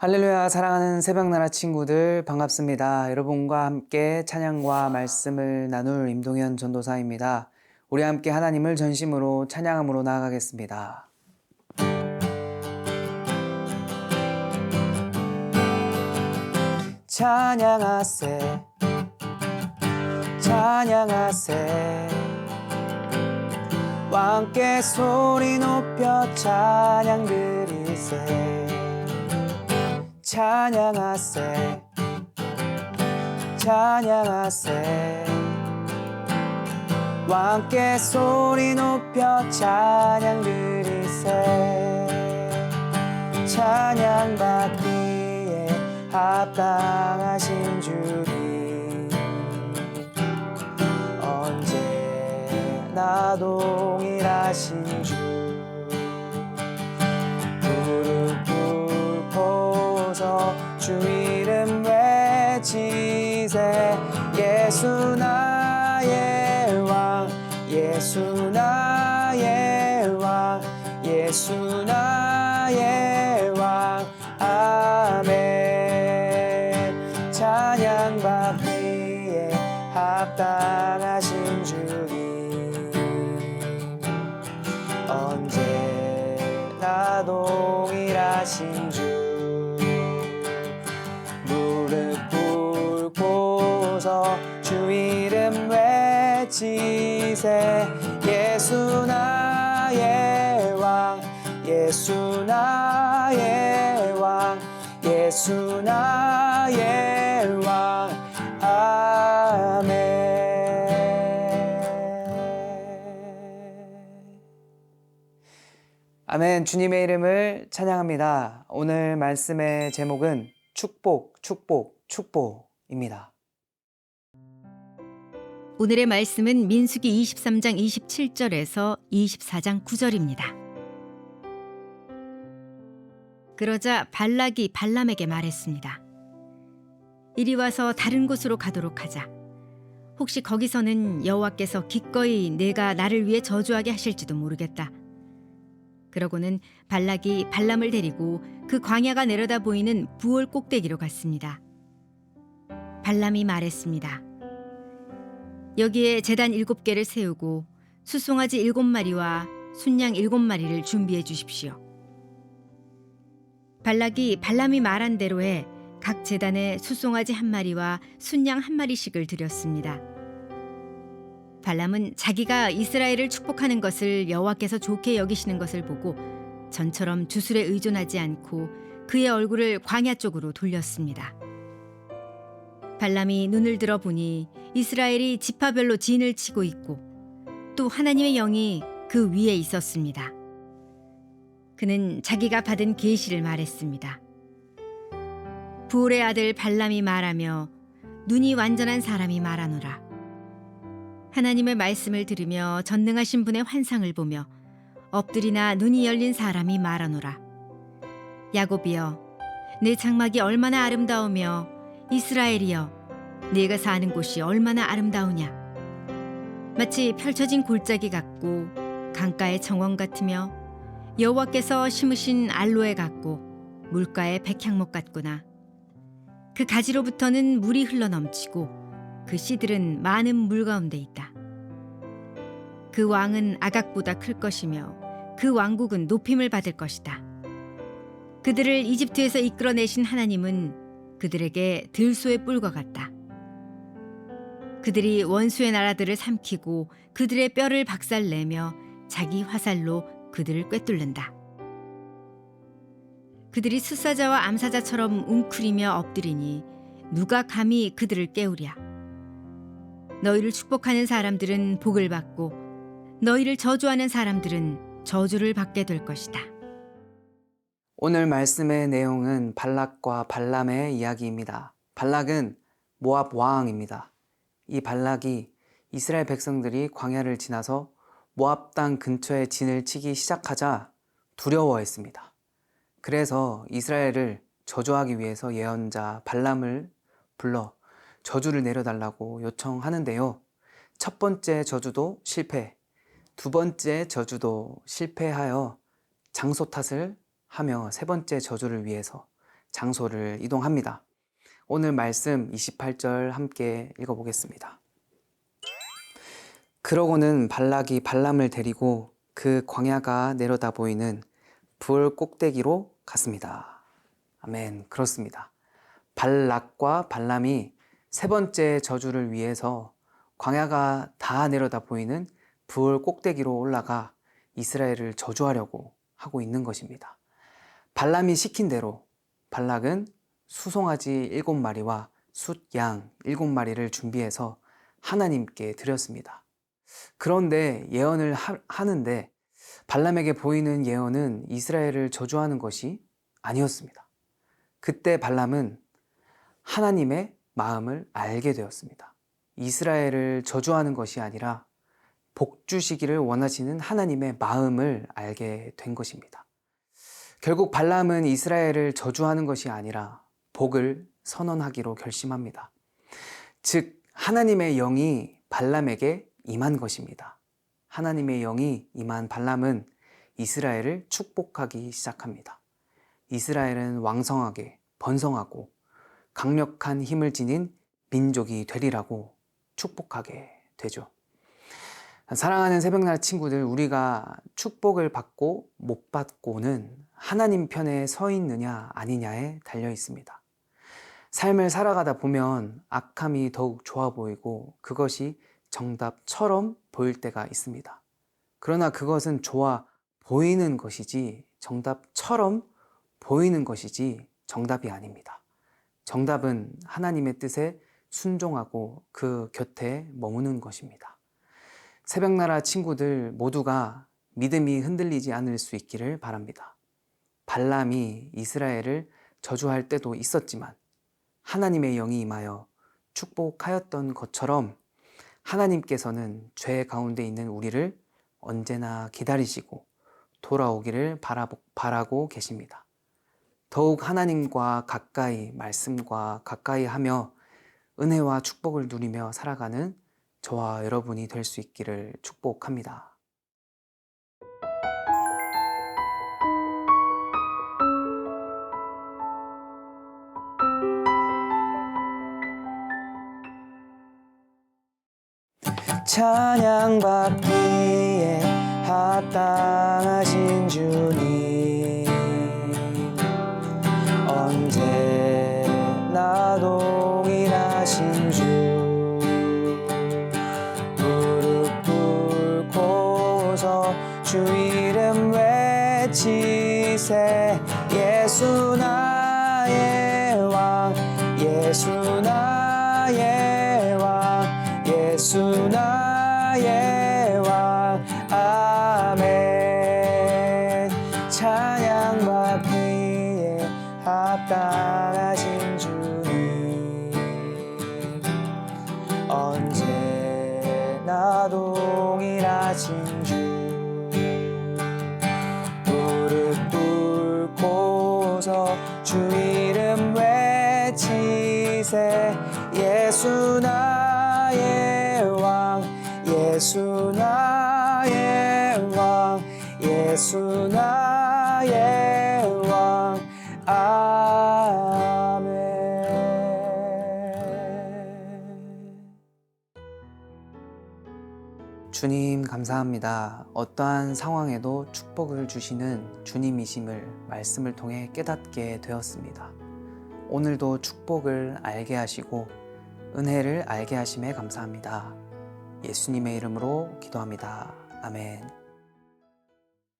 할렐루야 사랑하는 새벽나라 친구들 반갑습니다. 여러분과 함께 찬양과 말씀을 나눌 임동현 전도사입니다. 우리 함께 하나님을 전심으로 찬양함으로 나아가겠습니다. 찬양하세 찬양하세 왕께 소리 높여 찬양 드리세 찬양하세. 찬양하세. 왕께 소리 높여 찬양 드리세. 찬양 받기에 합당하신 주님 언제나 동일하신 주 나의 왕 예수 나의 왕. 아멘. 찬양 받기에 합당하신 주님. 언제나 동일하신 주. 무릎 꿇고서 주 이름 외치세 예수 나의 왕 예수 나의 왕 아멘 아멘. 주님의 이름을 찬양합니다. 오늘 말씀의 제목은 축복, 축복, 축복입니다. 오늘의 말씀은 민수기 23장 27절에서 24장 9절입니다. 그러자 발락이 발람에게 말했습니다. 이리 와서 다른 곳으로 가도록 하자. 혹시 거기서는 여호와께서 기꺼이 내가 나를 위해 저주하게 하실지도 모르겠다. 그러고는 발락이 발람을 데리고 그 광야가 내려다 보이는 부월 꼭대기로 갔습니다. 발람이 말했습니다. 여기에 재단 일곱 개를 세우고 수송아지 일곱 마리와 순양 일곱 마리를 준비해 주십시오. 발락이 발람이 말한 대로 해 각 재단에 수송아지 한 마리와 순양 한 마리씩을 드렸습니다. 발람은 자기가 이스라엘을 축복하는 것을 여호와께서 좋게 여기시는 것을 보고 전처럼 주술에 의존하지 않고 그의 얼굴을 광야 쪽으로 돌렸습니다. 발람이 눈을 들어 보니 이스라엘이 지파별로 진을 치고 있고 또 하나님의 영이 그 위에 있었습니다. 그는 자기가 받은 계시를 말했습니다. 부올의 아들 발람이 말하며 눈이 완전한 사람이 말하노라. 하나님의 말씀을 들으며 전능하신 분의 환상을 보며 엎드리나 눈이 열린 사람이 말하노라. 야곱이여, 내 장막이 얼마나 아름다우며 이스라엘이여, 네가 사는 곳이 얼마나 아름다우냐. 마치 펼쳐진 골짜기 같고 강가의 정원 같으며 여호와께서 심으신 알로에 같고 물가의 백향목 같구나. 그 가지로부터는 물이 흘러 넘치고 그 씨들은 많은 물 가운데 있다. 그 왕은 아각보다 클 것이며 그 왕국은 높임을 받을 것이다. 그들을 이집트에서 이끌어내신 하나님은 그들에게 들소의 뿔과 같다. 그들이 원수의 나라들을 삼키고 그들의 뼈를 박살내며 자기 화살로 그들을 꿰뚫는다. 그들이 수사자와 암사자처럼 웅크리며 엎드리니 누가 감히 그들을 깨우랴. 너희를 축복하는 사람들은 복을 받고 너희를 저주하는 사람들은 저주를 받게 될 것이다. 오늘 말씀의 내용은 발락과 발람의 이야기입니다. 발락은 모압 왕입니다. 이 발락이 이스라엘 백성들이 광야를 지나서 모압 땅 근처에 진을 치기 시작하자 두려워했습니다. 그래서 이스라엘을 저주하기 위해서 예언자 발람을 불러 저주를 내려달라고 요청하는데요. 첫 번째 저주도 실패, 두 번째 저주도 실패하여 장소 탓을 하며 세 번째 저주를 위해서 장소를 이동합니다. 오늘 말씀 28절 함께 읽어보겠습니다. 그러고는 발락이 발람을 데리고 그 광야가 내려다 보이는 불 꼭대기로 갔습니다. 아멘. 그렇습니다. 발락과 발람이 세 번째 저주를 위해서 광야가 다 내려다 보이는 불 꼭대기로 올라가 이스라엘을 저주하려고 하고 있는 것입니다. 발람이 시킨 대로 발락은 수송아지 일곱 마리와 숫양 일곱 마리를 준비해서 하나님께 드렸습니다. 그런데 예언을 하, 하는데 발람에게 보이는 예언은 이스라엘을 저주하는 것이 아니었습니다. 그때 발람은 하나님의 마음을 알게 되었습니다. 이스라엘을 저주하는 것이 아니라 복 주시기를 원하시는 하나님의 마음을 알게 된 것입니다. 결국 발람은 이스라엘을 저주하는 것이 아니라 복을 선언하기로 결심합니다. 즉, 하나님의 영이 발람에게 임한 것입니다. 하나님의 영이 임한 발람은 이스라엘을 축복하기 시작합니다. 이스라엘은 왕성하게 번성하고 강력한 힘을 지닌 민족이 되리라고 축복하게 되죠. 사랑하는 새벽날 친구들, 우리가 축복을 받고 못 받고는 하나님 편에 서 있느냐 아니냐에 달려 있습니다. 삶을 살아가다 보면 악함이 더욱 좋아 보이고 그것이 정답처럼 보일 때가 있습니다. 그러나 그것은 좋아 보이는 것이지 정답처럼 보이는 것이지 정답이 아닙니다. 정답은 하나님의 뜻에 순종하고 그 곁에 머무는 것입니다. 새벽나라 친구들 모두가 믿음이 흔들리지 않을 수 있기를 바랍니다. 발람이 이스라엘을 저주할 때도 있었지만 하나님의 영이 임하여 축복하였던 것처럼 하나님께서는 죄 가운데 있는 우리를 언제나 기다리시고 돌아오기를 바라고 계십니다. 더욱 하나님과 가까이 말씀과 가까이 하며 은혜와 축복을 누리며 살아가는 저와 여러분이 될 수 있기를 축복합니다. 찬양받기에 합당하신 주님. 언제나 동일하신 주? 무릎 꿇고서 주 이름 외치세. 예수 나의 왕 예수 나 언제나 동일하신 주. 무릎 꿇고서 주 이름 외치세. 예수 나의 왕 예수 나의 왕 예수 나의 주님 감사합니다. 어떠한 상황에도 축복을 주시는 주님이심을 말씀을 통해 깨닫게 되었습니다. 오늘도 축복을 알게 하시고 은혜를 알게 하심에 감사합니다. 예수님의 이름으로 기도합니다. 아멘.